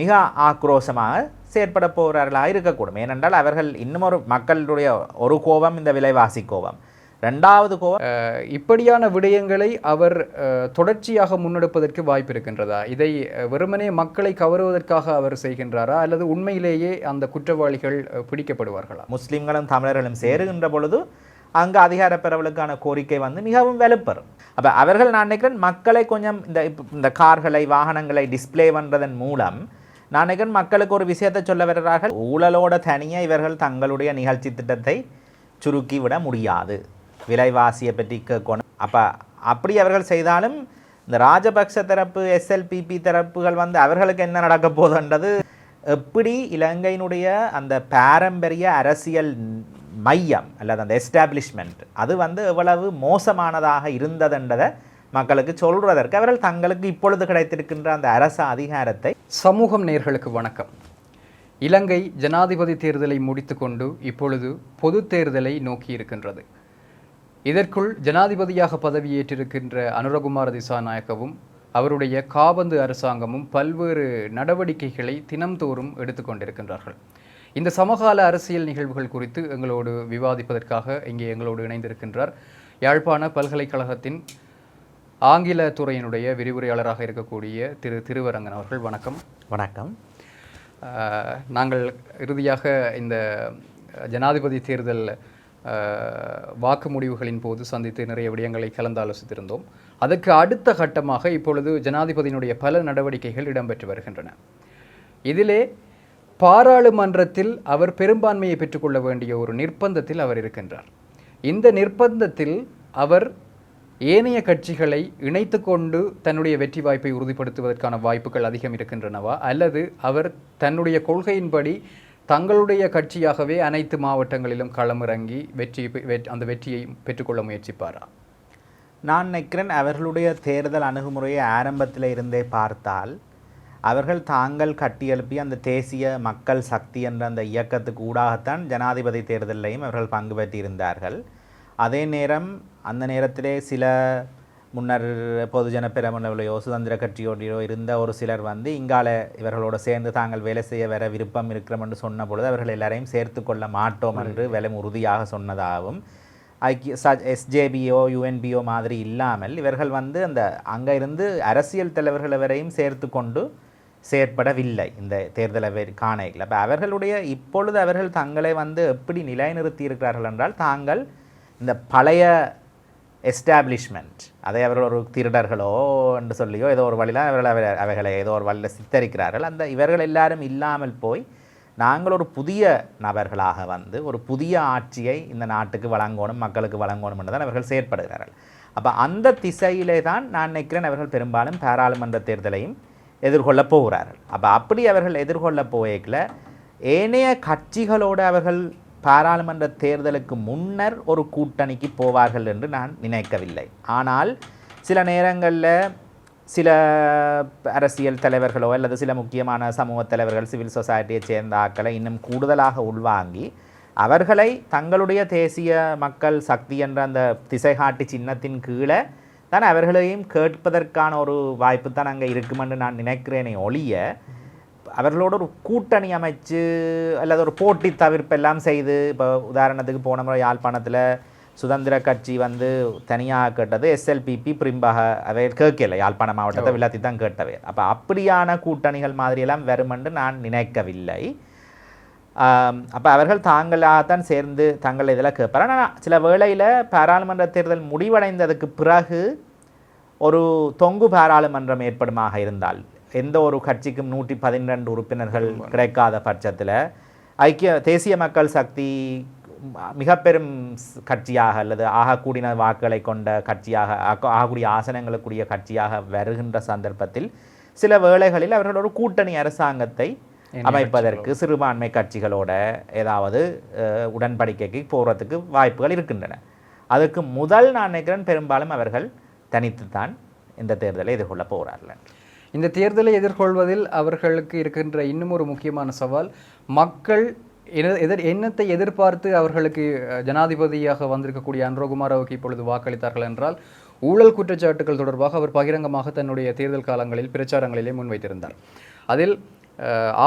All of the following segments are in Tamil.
மிக ஆக்ரோஷமாக செயற்பட போகிறார்களாக இருக்கக்கூடும். ஏனென்றால் அவர்கள் இன்னும் ஒரு மக்களுடைய ஒரு கோபம் இந்த விலைவாசி கோபம். ரெண்டாவது கோபம் இப்படியான விடயங்களை அவர் தொடர்ச்சியாக முன்னெடுப்பதற்கு வாய்ப்பு இருக்கின்றதா? இதை வெறுமனே மக்களை கவருவதற்காக அவர் செய்கின்றாரா? அல்லது உண்மையிலேயே அந்த குற்றவாளிகள் பிடிக்கப்படுவார்களா? முஸ்லிம்களும் தமிழர்களும் சேருகின்ற பொழுது அங்கு அதிகார பரவலுக்கான கோரிக்கை வந்து மிகவும் வலுப்பெறும். அப்போ அவர்கள் நான் நினைக்கிறேன் மக்களை கொஞ்சம் இந்த இந்த கார்களை வாகனங்களை டிஸ்ப்ளே பண்ணுறதன் மூலம் நான் நினைக்கிறேன் மக்களுக்கு ஒரு விஷயத்தை சொல்ல வருகிறார்கள். ஊழலோட தனியாக இவர்கள் தங்களுடைய நிகழ்ச்சி திட்டத்தை சுருக்கி விட முடியாது. விலைவாசியை பற்றி கேட்கணும். அப்போ அப்படி அவர்கள் செய்தாலும் இந்த ராஜபக்ச தரப்பு எஸ்எல்பிபி தரப்புகள் வந்து அவர்களுக்கு என்ன நடக்க போதுன்றது எப்படி இலங்கையினுடைய அந்த பாரம்பரிய அரசியல் மையம் அல்லது அந்த எஸ்டாப்ளிஷ்மெண்ட் அது வந்து எவ்வளவு மோசமானதாக இருந்ததுன்றதை மக்களுக்கு சொல்கிறதற்கு அவர்கள் தங்களுக்கு இப்பொழுது கிடைத்திருக்கின்ற அந்த அரச அதிகாரத்தை சமூகம் நேர்களுக்கு வணக்கம். இலங்கை ஜனாதிபதி தேர்தலை முடித்துக்கொண்டு இப்பொழுது பொது தேர்தலை நோக்கி இருக்கின்றது. இதற்குள் ஜனாதிபதியாக பதவியேற்றிருக்கின்ற அனுரகுமார திசாநாயக்கவும் அவருடைய காபந்து அரசாங்கமும் பல்வேறு நடவடிக்கைகளை தினம்தோறும் எடுத்துக்கொண்டிருக்கின்றார்கள் இந்த சமகால அரசியல் நிகழ்வுகள் குறித்து எங்களோடு விவாதிப்பதற்காக இங்கே எங்களோடு இணைந்திருக்கின்றார் யாழ்ப்பாண பல்கலைக்கழகத்தின் ஆங்கில துறையினுடைய விரிவுரையாளராக இருக்கக்கூடிய திரு திருவரங்கன் அவர்கள் வணக்கம். வணக்கம். நாங்கள் இறுதியாக இந்த ஜனாதிபதி தேர்தல் வாக்கு முடிவுகளின் போது சந்தித்து நிறைய விடயங்களை கலந்தாலோசித்திருந்தோம். அதற்கு அடுத்த கட்டமாக இப்பொழுது ஜனாதிபதியினுடைய பல நடவடிக்கைகள் இடம்பெற்று வருகின்றன. இதிலே பாராளுமன்றத்தில் அவர் பெரும்பான்மையை பெற்றுக்கொள்ள வேண்டிய ஒரு நிர்பந்தத்தில் அவர் இருக்கின்றார். இந்த நிர்பந்தத்தில் அவர் ஏனைய கட்சிகளை இணைத்து கொண்டு தன்னுடைய வெற்றி வாய்ப்பை உறுதிப்படுத்துவதற்கான வாய்ப்புகள் அதிகம் இருக்கின்றனவா? அல்லது அவர் தன்னுடைய கொள்கையின்படி தங்களுடைய கட்சியாகவே அனைத்து மாவட்டங்களிலும் களமிறங்கி வெற்றி அந்த வெற்றியை பெற்றுக்கொள்ள முயற்சிப்பாரா? நான் நினைக்கிறேன் அவர்களுடைய தேர்தல் அணுகுமுறையை ஆரம்பத்தில் இருந்தே பார்த்தால் அவர்கள் தாங்கள் கட்டியெழுப்பிய அந்த தேசிய மக்கள் சக்தி என்ற அந்த இயக்கத்துக்கு ஊடாகத்தான் ஜனாதிபதி தேர்தலையும் அவர்கள் பங்கு பெற்றிருந்தார்கள். அதே நேரம் அந்த நேரத்திலே சில முன்னர் பொதுஜன பெரமுனவிலையோ சுதந்திர கட்சியோடையோ இருந்த ஒரு சிலர் வந்து இங்கால இவர்களோடு சேர்ந்து தாங்கள் வேலை செய்ய வர விருப்பம் இருக்கிறோம் என்று சொன்ன பொழுது அவர்கள் எல்லாரையும் சேர்த்து கொள்ள மாட்டோம் என்று விலை உறுதியாக சொன்னதாகவும் ஐக்கிய ச எஸ்ஜேபிஓ யுஎன்பிஓ மாதிரி இல்லாமல் இவர்கள் வந்து அந்த அங்கே இருந்து அரசியல் தலைவர்கள் வரையும் சேர்த்து கொண்டு செயற்படவில்லை இந்த தேர்தலை காணைகள் அப்போ அவர்களுடைய இப்பொழுது அவர்கள் தங்களை வந்து எப்படி நிலைநிறுத்தி இருக்கிறார்கள் என்றால் தாங்கள் இந்த பழைய எஸ்டாப்ளிஷ்மெண்ட் அதை அவர்கள் ஒரு திருடர்களோ என்று சொல்லியோ ஏதோ ஒரு வழியில் அவர்கள் அவைகளை ஏதோ ஒரு வழியில் சித்தரிக்கிறார்கள். அந்த இவர்கள் எல்லாரும் இல்லாமல் போய் நாங்கள் ஒரு புதிய நபர்களாக வந்து ஒரு புதிய ஆட்சியை இந்த நாட்டுக்கு வழங்கணும் மக்களுக்கு வழங்கணும் என்று தான் அவர்கள் செயற்படுகிறார்கள். அப்போ அந்த திசையிலே தான் நான் நினைக்கிறேன் அவர்கள் பெரும்பாலும் பாராளுமன்ற தேர்தலையும் எதிர்கொள்ளப் போகிறார்கள். அப்போ அப்படி அவர்கள் எதிர்கொள்ள போயக்கில் ஏனைய கட்சிகளோடு அவர்கள் பாராளுமன்ற தேர்தலுக்கு முன்னர் ஒரு கூட்டணிக்கு போவார்கள் என்று நான் நினைக்கவில்லை. ஆனால் சில நேரங்களில் சில அரசியல் தலைவர்களோ அல்லது சில முக்கியமான சமூக தலைவர்கள் சிவில் சொசைட்டியை சேர்ந்த ஆக்களை இன்னும் கூடுதலாக உள்வாங்கி அவர்களை தங்களுடைய தேசிய மக்கள் சக்தி என்ற அந்த திசைகாட்டி சின்னத்தின் கீழே தான் அவர்களையும் கேட்பதற்கான ஒரு வாய்ப்பு தான் அங்கே இருக்குமென்று நான் நினைக்கிறேனே ஒழிய அவர்களோட ஒரு கூட்டணி அமைச்சு அல்லது ஒரு போட்டி தவிர்ப்பெல்லாம் செய்து இப்போ உதாரணத்துக்கு போன முறை யாழ்ப்பாணத்தில் சுதந்திர கட்சி வந்து தனியாக கேட்டது எஸ்எல்பிபி பிரிம்பாக அவை கேட்கல. யாழ்ப்பாண மாவட்டத்தை வில்லாத்தி தான் கேட்டவை. அப்போ அப்படியான கூட்டணிகள் மாதிரியெல்லாம் வருமென்று நான் நினைக்கவில்லை. அப்போ அவர்கள் தாங்களாகத்தான் சேர்ந்து தங்கள் இதில் கேட்பார். ஆனால் சில வேளையில் பாராளுமன்ற தேர்தல் முடிவடைந்ததுக்கு பிறகு ஒரு தொங்கு பாராளுமன்றம் ஏற்படுமாக இருந்தால் எந்த ஒரு கட்சிக்கும் நூற்றி பதினெண்டு உறுப்பினர்கள் கிடைக்காத பட்சத்தில் ஐக்கிய தேசிய மக்கள் சக்தி மிக பெரும் கட்சியாக அல்லது ஆகக்கூடின வாக்குகளை கொண்ட கட்சியாக ஆக- ஆகக்கூடிய ஆசனங்களுக்குரிய கட்சியாக வருகின்ற சந்தர்ப்பத்தில் சில வேளைகளில் அவர்கள் ஒரு கூட்டணி அரசாங்கத்தை அமைப்பதற்கு சிறுபான்மை கட்சிகளோட ஏதாவது உடன்படிக்கைக்கு போகிறதுக்கு வாய்ப்புகள் இருக்கின்றன. அதுக்கு முதல் நான் நினைக்கிறேன் பெரும்பாலும் அவர்கள் தனித்துத்தான் இந்த தேர்தலை எதிர்கொள்ள போகிறார்கள் இந்த தேர்தலை எதிர்கொள்வதில் அவர்களுக்கு இருக்கின்ற இன்னும் ஒரு முக்கியமான சவால் மக்கள் எதிர் எண்ணத்தை எதிர்பார்த்து அவர்களுக்கு ஜனாதிபதியாக வந்திருக்கக்கூடிய அன்ரோகுமாராவுக்கு இப்பொழுது வாக்களித்தார்கள் என்றால் ஊழல் குற்றச்சாட்டுகள் தொடர்பாக அவர் பகிரங்கமாக தன்னுடைய தேர்தல் காலங்களில் பிரச்சாரங்களிலே முன்வைத்திருந்தார். அதில்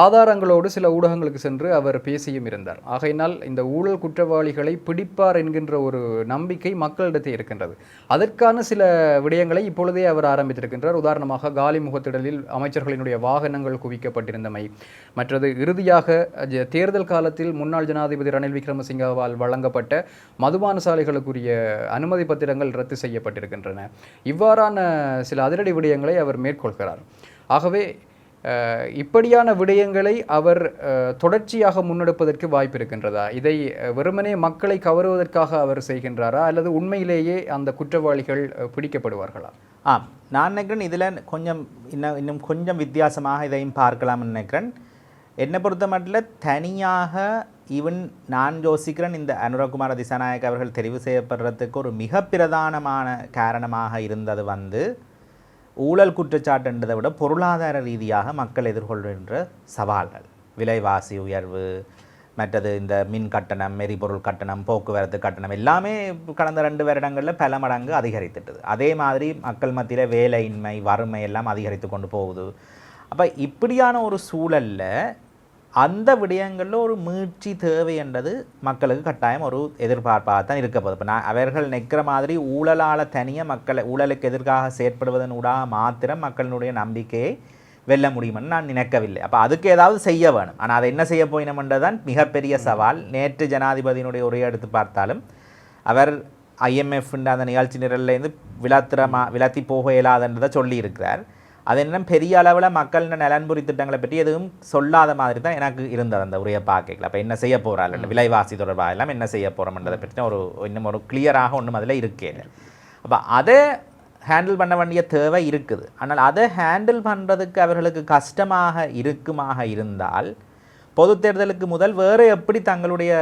ஆதாரங்களோடு சில ஊடகங்களுக்கு சென்று அவர் பேசியும் இருந்தார். ஆகையினால் இந்த ஊழல் குற்றவாளிகளை பிடிப்பார் என்கின்ற ஒரு நம்பிக்கை மக்களிடத்தே இருக்கின்றது. அதற்கான சில விடயங்களை இப்பொழுதே அவர் ஆரம்பித்திருக்கின்றார். உதாரணமாக காலி முகத்திடலில் அமைச்சர்களினுடைய வாகனங்கள் குவிக்கப்பட்டிருந்தமை. மற்றது இறுதியாக தேர்தல் காலத்தில் முன்னாள் ஜனாதிபதி ரணில் விக்ரமசிங்கவால் வழங்கப்பட்ட மதுபான சாலைகளுக்குரிய அனுமதி பத்திரங்கள் ரத்து செய்யப்பட்டிருக்கின்றன. இவ்வாறான சில அதிரடி விடயங்களை அவர் மேற்கொள்கிறார். ஆகவே இப்படியான விடயங்களை அவர் தொடர்ச்சியாக முன்னெடுப்பதற்கு வாய்ப்பு இருக்கின்றதா? இதை வெறுமனே மக்களை கவருவதற்காக அவர் செய்கின்றாரா? அல்லது உண்மையிலேயே அந்த குற்றவாளிகள் பிடிக்கப்படுவார்களா? ஆம். நான் நினைக்கிறேன் இதில் கொஞ்சம் இன்னும் இன்னும் கொஞ்சம் வித்தியாசமாக இதையும் பார்க்கலாம்னு நினைக்கிறேன். என்னை பொறுத்த மட்டில் தனியாக ஈவன் நான் யோசிக்கிறேன் இந்த அனுரகுமார திசாநாயக் அவர்கள் தெரிவு செய்யப்படுறதுக்கு ஒரு மிக பிரதானமான காரணமாக இருந்தது வந்து ஊழல் குற்றச்சாட்டுன்றதை விட பொருளாதார ரீதியாக மக்கள் எதிர்கொள்கின்ற சவால்கள். விலைவாசி உயர்வு மற்றது இந்த மின் கட்டணம் எரிபொருள் கட்டணம் போக்குவரத்து கட்டணம் எல்லாமே கடந்த ரெண்டு வருடங்களில் பல மடங்கு அதிகரித்துட்டது. அதே மாதிரி மக்கள் மத்தியில் வேலையின்மை வறுமை எல்லாம் அதிகரித்து கொண்டு போகுது. அப்போ இப்படியான ஒரு சூழல்ல அந்த விடயங்களில் ஒரு மீட்சி தேவை என்றது மக்களுக்கு கட்டாயம் ஒரு எதிர்பார்ப்பாக தான் இருக்க போகுது. இப்போ நான் அவர்கள் நிற்கிற மாதிரி ஊழலால் தனியாக மக்களை ஊழலுக்கு எதிர்க்காக செயற்படுவதன் ஊடாக மாத்திரம் மக்களினுடைய நம்பிக்கையை வெல்ல முடியும்னு நான் நினைக்கவில்லை. அப்போ அதுக்கு ஏதாவது செய்ய வேணும். ஆனால் அதை என்ன செய்ய போயினோம்ன்றது தான் மிகப்பெரிய சவால். நேற்று ஜனாதிபதியினுடைய உரையை எடுத்து பார்த்தாலும் அவர் ஐஎம்எஃப் அந்த நிகழ்ச்சி நிரல்லேருந்து விளத்துறமா விளத்தி போக இயலாதுன்றதை சொல்லியிருக்கிறார். அது என்ன பெரிய அளவில் மக்கள் நலன்புரி திட்டங்களை பற்றி எதுவும் சொல்லாத மாதிரி தான் எனக்கு இருந்தது அந்த உரையை பார்க்கல அப்போ என்ன செய்ய போகிறாள் விலைவாசி தொடர்பாக எல்லாம் என்ன செய்ய போகிறோம்ன்றதை பற்றி ஒரு இன்னும் ஒரு கிளியராக ஒன்றும் அதில் இருக்கே அப்போ அதை ஹேண்டில் பண்ண வேண்டிய தேவை இருக்குது. ஆனால் அதை ஹேண்டில் பண்ணுறதுக்கு அவர்களுக்கு கஷ்டமாக இருக்குமாக இருந்தால் பொது தேர்தலுக்கு முதல் வேறு எப்படி தங்களுடைய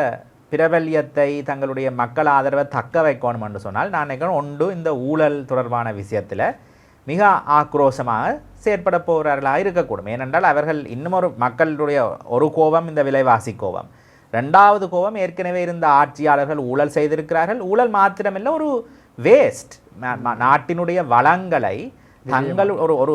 பிரபல்யத்தை தங்களுடைய மக்கள் ஆதரவை தக்க வைக்கணும் என்று சொன்னால் நான் நினைக்கிறேன் ஒன்று இந்த ஊழல் தொடர்பான விஷயத்தில் மிக ஆக்ரோஷமாக செயற்பட போகிறார்களாக இருக்கக்கூடும். ஏனென்றால் அவர்கள் இன்னும் ஒரு மக்களுடைய ஒரு கோபம் இந்த விலைவாசி கோபம். ரெண்டாவது கோபம் ஏற்கனவே இருந்த ஆட்சியாளர்கள் ஊழல் செய்திருக்கிறார்கள். ஊழல் மாத்திரமில்லை ஒரு வேஸ்ட் நாட்டினுடைய வளங்களை தங்கள் ஒரு ஒரு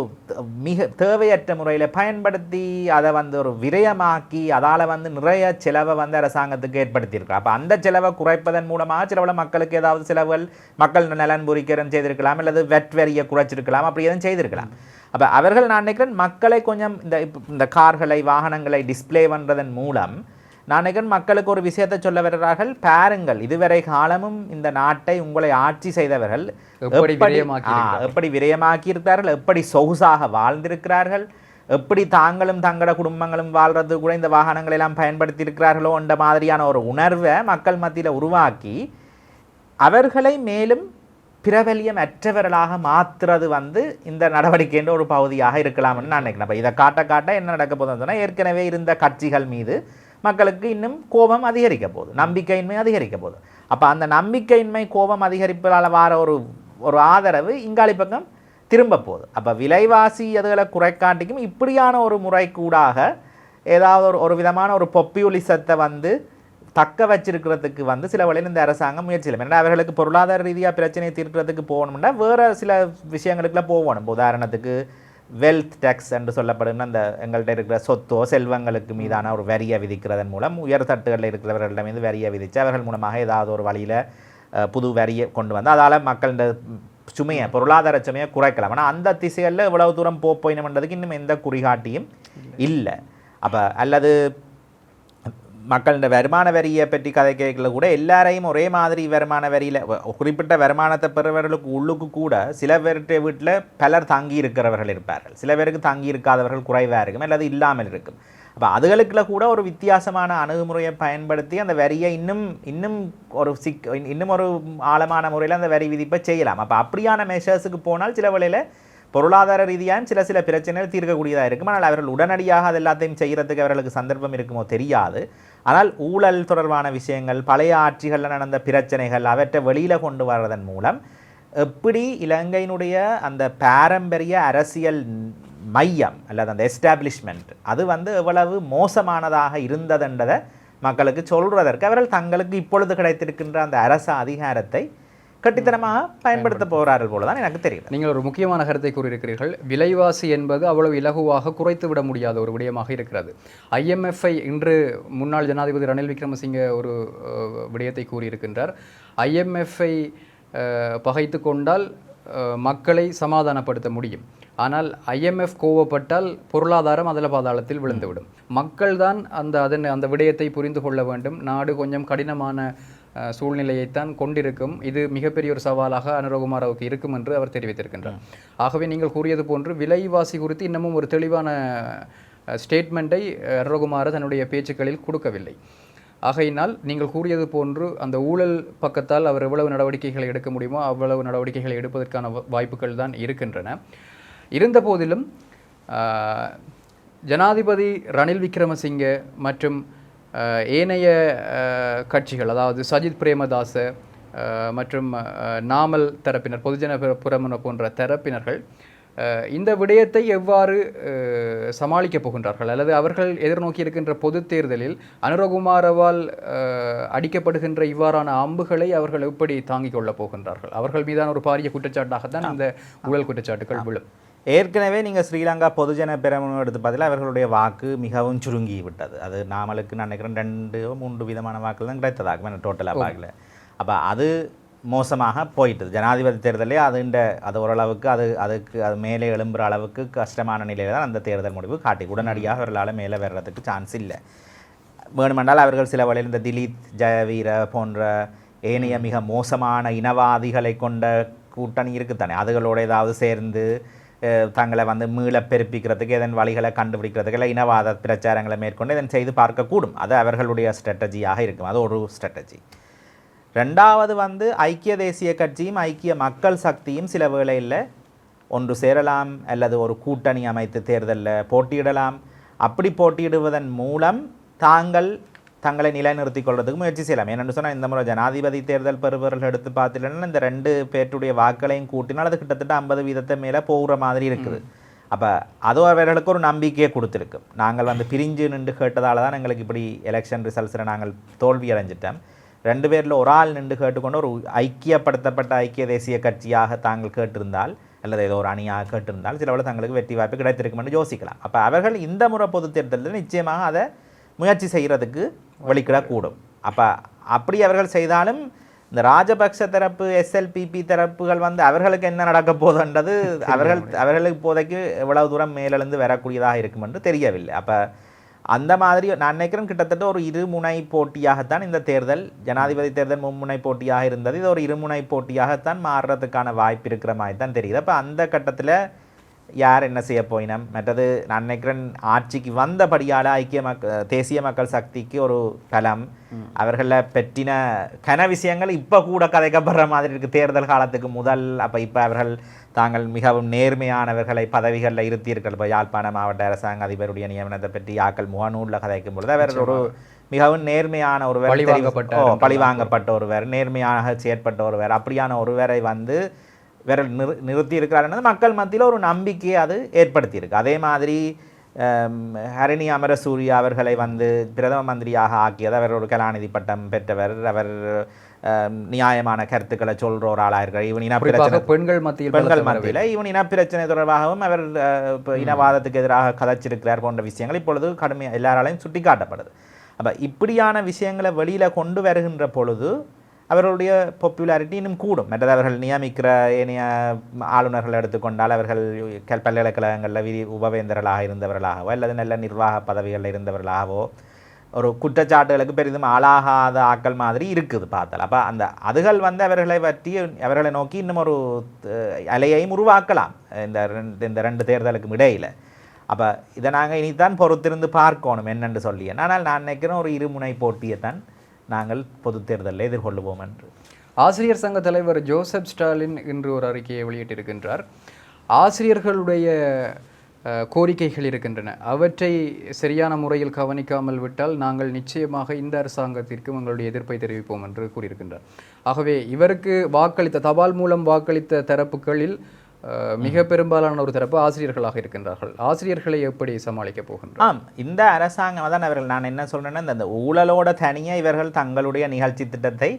மிக தேவையற்ற முறையில் பயன்படுத்தி அதை வந்து ஒரு விரயமாக்கி அதால் வந்து நிறைய செலவை வந்து அரசாங்கத்துக்கு ஏற்படுத்தியிருக்கலாம் அப்போ அந்த செலவை குறைப்பதன் மூலமாக சிலவில் மக்களுக்கு ஏதாவது செலவுகள் மக்கள் நலன் புரிக்கிறன் செய்திருக்கலாம் அல்லது வெட் வரியை குறைச்சிருக்கலாம் அப்படி எதுவும் செய்திருக்கலாம். அப்போ அவர்கள் நான் நினைக்கிறேன் மக்களை கொஞ்சம் இந்த இந்த கார்களை வாகனங்களை டிஸ்ப்ளே பண்ணுறதன் மூலம் நான் நினைக்கிறேன் மக்களுக்கு ஒரு விஷயத்தை சொல்ல வருகிறார்கள். பாருங்கள் இதுவரை காலமும் இந்த நாட்டை உங்களை ஆட்சி செய்தவர்கள் எப்படி விரயமாக்கி இருக்கிறார்கள் எப்படி சொகுசாக வாழ்ந்திருக்கிறார்கள்? எப்படி தாங்களும் தங்களோட குடும்பங்களும் வாழ்றது கூட இந்த வாகனங்களை எல்லாம் பயன்படுத்தி இருக்கிறார்களோ என்ற மாதிரியான ஒரு உணர்வை மக்கள் மத்தியில் உருவாக்கி அவர்களை மேலும் பிரபல்யம் அற்றவர்களாக மாற்றுறது வந்து இந்த நடவடிக்கைன்ற ஒரு பகுதியாக இருக்கலாம்னு நான் நினைக்கிறேன். இதை காட்ட காட்ட என்ன நடக்க போகுதுன்னு சொன்னா, ஏற்கனவே இருந்த கட்சிகள் மீது மக்களுக்கு இன்னும் கோபம் அதிகரிக்க போகுது. நம்பிக்கையின்மை அதிகரிக்க போகுது. அப்போ அந்த நம்பிக்கையின்மை கோபம் அதிகரிப்பதால் வார ஒரு ஒரு ஆதரவு இங்காளி பக்கம் திரும்ப போகுது. அப்போ விலைவாசி அதுகளை குறைக்காட்டிக்கும் இப்படியான ஒரு முறை கூடாக ஏதாவது ஒரு ஒரு விதமான ஒரு பொப்பியுலிசத்தை வந்து தக்க வச்சிருக்கிறதுக்கு வந்து சில வழியில் இந்த அரசாங்கம் முயற்சி இல்லை. ஏன்னா அவர்களுக்கு பொருளாதார ரீதியாக பிரச்சனையை தீர்க்கிறதுக்கு போகணும்னா வேறு சில விஷயங்களுக்குலாம் போகணும். உதாரணத்துக்கு வெல்த் டேக்ஸ் என்று சொல்லப்படுகிற அந்த எங்கள்கிட்ட இருக்கிற சொத்தோ செல்வங்களுக்கு மீதான ஒரு வரியை விதிக்கிறதன் மூலம் உயர் தட்டுகளில் இருக்கிறவர்களிடம் மீது வரியை விதித்து அவர்கள் மூலமாக ஏதாவது ஒரு வழியில் புது வரியை கொண்டு வந்து அதால் மக்கள் இந்த சுமையை பொருளாதார சுமையை குறைக்கலாம். ஆனால் அந்த திசைகளில் இவ்வளவு தூரம் போயினம்ன்றதுக்கு இன்னும் எந்த குறிகாட்டியும் இல்லை. அப்போ அல்லது மக்கள் வருமான வரியை பற்றி கதை கேட்கல கூட எல்லாரையும் ஒரே மாதிரி வருமான வரியில் குறிப்பிட்ட வருமானத்தை பெறுவர்களுக்கு உள்ளுக்கு கூட சில பேருடைய வீட்டில் பலர் தங்கி இருக்கிறவர்கள் இருப்பார்கள். சில பேருக்கு தங்கி இருக்காதவர்கள் குறைவாக இருக்கும் அல்லது இல்லாமல் இருக்கும். அப்போ அதுகளுக்குள்ள கூட ஒரு வித்தியாசமான அணுகுமுறையை பயன்படுத்தி அந்த வரியை இன்னும் இன்னும் ஒரு சிக் இன்னும் ஒரு ஆழமான முறையில் அந்த வரி விதிப்பை செய்யலாம். அப்போ அப்படியான மெஷர்ஸுக்கு போனால் சில வேளையில் பொருளாதார ரீதியான சில சில பிரச்சனைகள் தீர்க்கக்கூடியதாக இருக்கும். ஆனால் அவர்கள் உடனடியாக அது எல்லாத்தையும் செய்கிறதுக்கு அவர்களுக்கு சந்தர்ப்பம் இருக்குமோ தெரியாது. ஆனால் ஊழல் தொடர்பான விஷயங்கள் பழைய ஆட்சிகளில் நடந்த பிரச்சனைகள் அவற்றை வெளியில் கொண்டு வர்றதன் மூலம் எப்படி இலங்கையினுடைய அந்த பாரம்பரிய அரசியல் மையம் அல்லது அந்த எஸ்டாப்ளிஷ்மெண்ட் அது வந்து எவ்வளவு மோசமானதாக இருந்ததுன்றதை மக்களுக்கு சொல்கிறதற்கு அவர்கள் தங்களுக்கு இப்பொழுது கிடைத்திருக்கின்ற அந்த அரச அதிகாரத்தை கட்டித்தனமாக பயன்படுத்த போகிறார்கள் போல தான் எனக்கு தெரியல நீங்கள் ஒரு முக்கியமான கருத்தை கூறியிருக்கிறீர்கள். விலைவாசி என்பது அவ்வளவு இலகுவாக குறைத்து விட முடியாத ஒரு விடயமாக இருக்கிறது. ஐஎம்எஃப்ஐ இன்று முன்னாள் ஜனாதிபதி ரணில் விக்ரமசிங்க ஒரு விடயத்தை கூறியிருக்கின்றார். ஐஎம்எஃப்ஐ பகைத்து கொண்டால் மக்களை சமாதானப்படுத்த முடியும். ஆனால் ஐஎம்எஃப் கோவப்பட்டால் பொருளாதாரம் அதில் பாதாளத்தில் விழுந்துவிடும். மக்கள் தான் அந்த அதன் அந்த விடயத்தை புரிந்து கொள்ள வேண்டும். நாடு கொஞ்சம் கடினமான சூழ்நிலையைத்தான் கொண்டிருக்கும். இது மிகப்பெரிய ஒரு சவாலாக அனுரகுமாராவுக்கு இருக்கும் என்று அவர் தெரிவித்திருக்கின்றார். ஆகவே நீங்கள் கூறியது போன்று விலைவாசி குறித்து இன்னமும் ஒரு தெளிவான ஸ்டேட்மெண்ட்டை அனுரகுமார தன்னுடைய பேச்சுக்களில் கொடுக்கவில்லை. ஆகையினால் நீங்கள் கூறியது போன்று அந்த ஊழல் பக்கத்தால் அவர் எவ்வளவு நடவடிக்கைகளை எடுக்க முடியுமோ அவ்வளவு நடவடிக்கைகளை எடுப்பதற்கான வாய்ப்புகள் தான் இருக்கின்றன. இருந்த போதிலும் ஆஹ், ஜனாதிபதி ரணில் விக்ரமசிங்கே மற்றும் ஏனைய கட்சிகள் அதாவது சஜித் பிரேமதாச மற்றும் நாமல் தரப்பினர் பொதுஜன புரமுன போன்ற தரப்பினர்கள் இந்த விடயத்தை எவ்வாறு சமாளிக்கப் போகின்றார்கள்? அல்லது அவர்கள் எதிர்நோக்கி இருக்கின்ற பொது தேர்தலில் அனுரகுமாரவால் அடிக்கப்படுகின்ற இவ்வாறான அம்புகளை அவர்கள் எப்படி தாங்கிக் கொள்ளப் போகின்றார்கள்? அவர்கள் மீதான ஒரு பாரிய குற்றச்சாட்டாகத்தான் இந்த ஊழல் குற்றச்சாட்டுகள் விழும். ஏற்கனவே நீங்கள் ஸ்ரீலங்கா பொதுஜன பெரமுன எடுத்து பார்த்தீங்கன்னா அவர்களுடைய வாக்கு மிகவும் சுருங்கி விட்டது அது நாமலுக்கு நான் நினைக்கிறேன் ரெண்டு மூன்று விதமான வாக்குகள் தான் கிடைத்ததாக டோட்டலாக பார்க்கல. அப்போ அது மோசமாக போயிட்டது. ஜனாதிபதி தேர்தலே அதுண்ட அது ஓரளவுக்கு அது அதுக்கு அது மேலே எழும்புற அளவுக்கு கஷ்டமான நிலையில் தான் அந்த தேர்தல் முடிவு காட்டி உடனடியாக அவர்களால் மேலே வர்றதுக்கு சான்ஸ் இல்லை. வேணுமென்றால் அவர்கள் சில வழியில் இந்த திலீப் ஜெயவீர போன்ற ஏனைய மிக மோசமான இனவாதிகளை கொண்ட கூட்டணி இருக்குத்தானே? அதுகளோட ஏதாவது சேர்ந்து தங்களை வந்து மீள பெருப்பிக்கிறதுக்கு இதன் வழிகளை கண்டுபிடிக்கிறதுக்கு இல்லை இனவாத பிரச்சாரங்களை மேற்கொண்டு இதன் செய்து பார்க்கக்கூடும் அது அவர்களுடைய ஸ்ட்ராட்டஜியாக இருக்கும் அது ஒரு ஸ்ட்ராட்டஜி ரெண்டாவது வந்து ஐக்கிய தேசிய கட்சியும் ஐக்கிய மக்கள் சக்தியும் சில வேளையில் ஒன்று சேரலாம் அல்லது ஒரு கூட்டணி அமைத்து தேர்தலில் போட்டியிடலாம் அப்படி போட்டியிடுவதன் மூலம் தாங்கள் தங்களை நிலைநிறுத்திக் கொள்வதற்கு முயற்சி செய்யலாம். ஏனென்று சொன்னால் இந்த முறை ஜனாதிபதி தேர்தல் பெறுபவர்கள் எடுத்து பார்த்துட்டோம்னா இந்த ரெண்டு பேருடைய வாக்குகளையும் கூட்டினால் அது கிட்டத்தட்ட ஐம்பது வீதத்தை மேலே போகிற மாதிரி இருக்குது. அப்போ அதுவும் அவர்களுக்கு ஒரு நம்பிக்கையை கொடுத்துருக்கும் நாங்கள் வந்து பிரிஞ்சு நின்று கேட்டதால தான் எங்களுக்கு இப்படி எலெக்ஷன் ரிசல்ட்ஸில் நாங்கள் தோல்வி அடைஞ்சிட்டோம். ரெண்டு பேரில் ஒரு ஆள் நின்று கேட்டுக்கொண்டு ஒரு ஐக்கியப்படுத்தப்பட்ட ஐக்கிய தேசிய கட்சியாக தாங்கள் கேட்டிருந்தால் அல்லது ஏதோ ஒரு அணியாக கேட்டிருந்தால் சில வேளை தங்களுக்கு வெற்றி வாய்ப்பு கிடைத்திருக்கும் என்று யோசிக்கலாம். அப்போ அவர்கள் இந்த முறை பொது தேர்தலில் நிச்சயமாக அதை முயற்சி செய்கிறதுக்கு வெளிக்கிடக்கூடும் அப்போ அப்படி அவர்கள் செய்தாலும் இந்த ராஜபக்ச தரப்பு எஸ்எல்பிபி தரப்புகள் வந்து அவர்களுக்கு என்ன நடக்க போதுன்றது அவர்கள் அவர்களுக்கு இப்போதைக்கு எவ்வளவு தூரம் மேலெழுந்து வரக்கூடியதாக இருக்கும் என்று தெரியவில்லை. அப்போ அந்த மாதிரி நான் நினைக்கிறேன் கிட்டத்தட்ட ஒரு இருமுனை போட்டியாகத்தான் இந்த தேர்தல் ஜனாதிபதி தேர்தல் மும்முனை போட்டியாக இருந்தது. இது ஒரு இருமுனை போட்டியாகத்தான் மாறுறதுக்கான வாய்ப்பு இருக்கிற மாதிரி தான் தெரியுது. அப்போ அந்த கட்டத்தில் யார் என்ன செய்ய போயினம்? மற்றது நான் நினைக்கிறேன் ஆட்சிக்கு வந்தபடியால் ஐக்கிய மக்க தேசிய மக்கள் சக்திக்கு ஒரு பலம் அவர்களை பெற்றின கன விஷயங்கள் இப்போ கூட கதைக்கப்படுற மாதிரி இருக்குது தேர்தல் காலத்துக்கு முதல் அப்போ இப்போ அவர்கள் தாங்கள் மிகவும் நேர்மையானவர்களை பதவிகளில் இருத்தீர்கள் இப்போ யாழ்ப்பாண மாவட்ட அரசாங்க அதிபருடைய நியமனத்தை பற்றி யாக்கள் முகநூலில் கதைக்கும் பொழுது அவர் ஒரு மிகவும் நேர்மையான ஒருவர் பழிவாங்கப்பட்ட ஒருவர் நேர்மையாக செயற்பட்ட ஒருவர் அப்படியான ஒருவரை வந்து விரல் நிறு நிறுத்தி இருக்கிறாருன்றது மக்கள் மத்தியில் ஒரு நம்பிக்கையை அது ஏற்படுத்தியிருக்கு. அதே மாதிரி ஹரிணி அமரசூரியா அவர்களை வந்து பிரதம மந்திரியாக ஆக்கியது அவர் ஒரு கலாநிதி பட்டம் பெற்றவர் அவர் நியாயமான கருத்துக்களை சொல்ற ஒரு ஆளாக இருக்கிறார் இவன் இன பிரச்சனை பெண்கள் மத்தியில் பெண்கள் மத்தியில் இவன் இனப்பிரச்சனை தொடர்பாகவும் அவர் இனவாதத்துக்கு எதிராக கதைச்சிருக்கிறார் போன்ற விஷயங்கள் இப்பொழுது கடுமை எல்லாராலையும் சுட்டிக்காட்டப்படுது. அப்போ இப்படியான விஷயங்களை வெளியில் கொண்டு வருகின்ற பொழுது அவர்களுடைய பாப்புலாரிட்டி இன்னும் கூடும். மற்றது அவர்கள் நியமிக்கிற ஏனைய ஆளுநர்கள் எடுத்துக்கொண்டால் அவர்கள் கல் பல்கலைக்கழகங்களில் விதி உபவேந்தர்களாக இருந்தவர்களாகவோ அல்லது நல்ல நிர்வாக பதவிகளில் இருந்தவர்களாகவோ ஒரு குற்றச்சாட்டுகளுக்கு பெரிதும் ஆளாகாத ஆக்கள் மாதிரி இருக்குது பார்த்தால். அப்போ அந்த அதுகள் வந்து அவர்களை பற்றி அவர்களை நோக்கி இன்னும் ஒரு அலையையும் உருவாக்கலாம். இந்த ரெண்டு இந்த ரெண்டு தேர்தலுக்கும் இடையில். அப்போ இதை நாங்கள் இனித்தான் பொறுத்திருந்து பார்க்கணும் என்னென்று சொல்லி ஆனால் நான் நினைக்கிறேன் ஒரு இருமுனை போட்டியை தான் நாங்கள் பொது தேர்தலில் எதிர்கொள்ளுவோம் என்று. ஆசிரியர் சங்க தலைவர் ஜோசப் ஸ்டாலின் இன்று ஒரு அறிக்கையை வெளியிட்டிருக்கின்றார். ஆசிரியர்களுடைய கோரிக்கைகள் இருக்கின்றன. அவற்றை சரியான முறையில் கவனிக்காமல் விட்டால் நாங்கள் நிச்சயமாக இந்த அரசாங்கத்திற்கு எங்களுடைய எதிர்ப்பை தெரிவிப்போம் என்று கூறியிருக்கின்றார். ஆகவே இவருக்கு வாக்களித்த தபால் மூலம் வாக்களித்த தரப்புகளில் மிக பெரும்பாலான ஒரு தரப்பு ஆசிரியர்களாக இருக்கின்றார்கள். ஆசிரியர்களை எப்படி சமாளிக்கப் போகின்றார் ஆம் இந்த அரசாங்கம் தான் அவர்கள் நான் என்ன சொல்றேன்னா இந்த ஊழலோட தனியாக இவர்கள் தங்களுடைய நிகழ்ச்சி திட்டத்தை